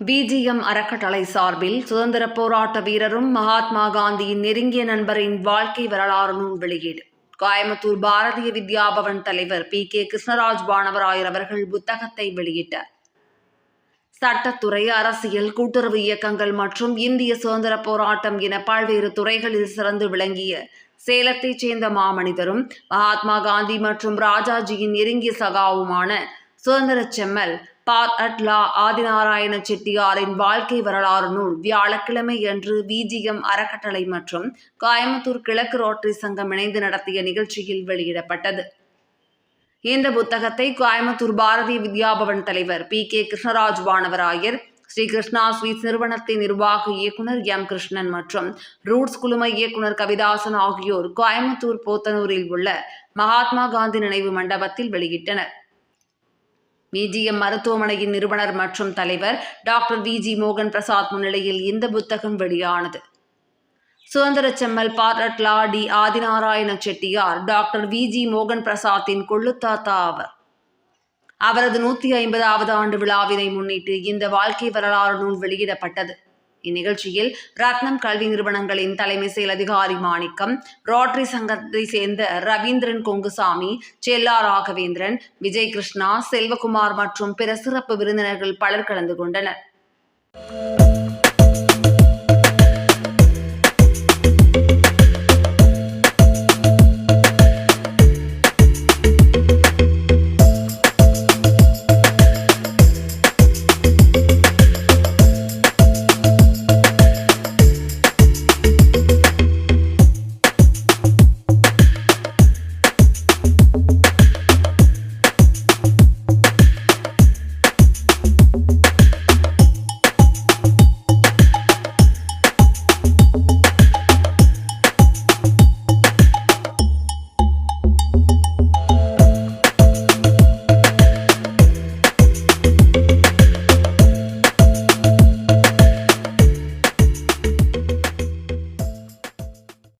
BGM அறக்கட்டளை சார்பில் சுதந்திர போராட்ட வீரரும் மகாத்மா காந்தியின் நெருங்கிய நண்பரின் வாழ்க்கை வரலாறு நூல் வெளியீடு. கோயம்புத்தூர் பாரதிய வித்யாபவன் தலைவர் பி. கே. கிருஷ்ணராஜ் பானவராயர் அவர்கள் புத்தகத்தை வெளியிட்டார். சட்டத்துறை அரசியல் கூட்டுறவு இயக்கங்கள் மற்றும் இந்திய சுதந்திர போராட்டம் என பல்வேறு துறைகளில் சிறந்து விளங்கிய சேலத்தைச் சேர்ந்த மாமனிதரும் மகாத்மா காந்தி மற்றும் ராஜாஜியின் நெருங்கிய சகாவுமான சுதந்திர செம்மல் பார் அட்லா ஆதிநாராயண செட்டியாரின் வாழ்க்கை வரலாறு நூல் வியாழக்கிழமை அன்று விஜிஎம் அறக்கட்டளை மற்றும் கோயம்புத்தூர் கிழக்கு ரோட்டரி சங்கம் இணைந்து நடத்திய நிகழ்ச்சியில் வெளியிடப்பட்டது. இந்த புத்தகத்தை கோயம்புத்தூர் பாரதிய வித்யாபவன் தலைவர் P. K. Krishnaraj Vanavarayar Sri Krishna sweets நிறுவனத்தின் நிர்வாக இயக்குனர் எம். கிருஷ்ணன் மற்றும் ரூட்ஸ் குழும இயக்குனர் கவிதாசன் ஆகியோர் கோயம்புத்தூர் போத்தனூரில் உள்ள மகாத்மா காந்தி நினைவு மண்டபத்தில் வெளியிட்டனர். விஜிஎம் மருத்துவமனையின் நிறுவனர் மற்றும் தலைவர் டாக்டர் வி ஜி மோகன் பிரசாத் முன்னிலையில் இந்த புத்தகம் வெளியானது. சுதந்திர செம்மல் Paratla T Adinarayana Chettiar doctor V G மோகன் பிரசாத்தின் கொள்ளுத்தாத்தா அவர் அவரது நூற்றி ஐம்பதாவது ஆண்டு விழாவினை முன்னிட்டு இந்த வாழ்க்கை வரலாறு நூல் வெளியிடப்பட்டது. இந்நிகழ்ச்சியில் ரத்னம் கல்வி நிறுவனங்களின் தலைமை செயல் அதிகாரி மாணிக்கம் ரோட்டரி சங்கத்தை சேர்ந்த ரவீந்திரன் கொங்குசாமி செல்லா ராகவேந்திரன் விஜய் கிருஷ்ணா செல்வகுமார் மற்றும் பிற சிறப்பு விருந்தினர்கள் பலர் கலந்து கொண்டனர்.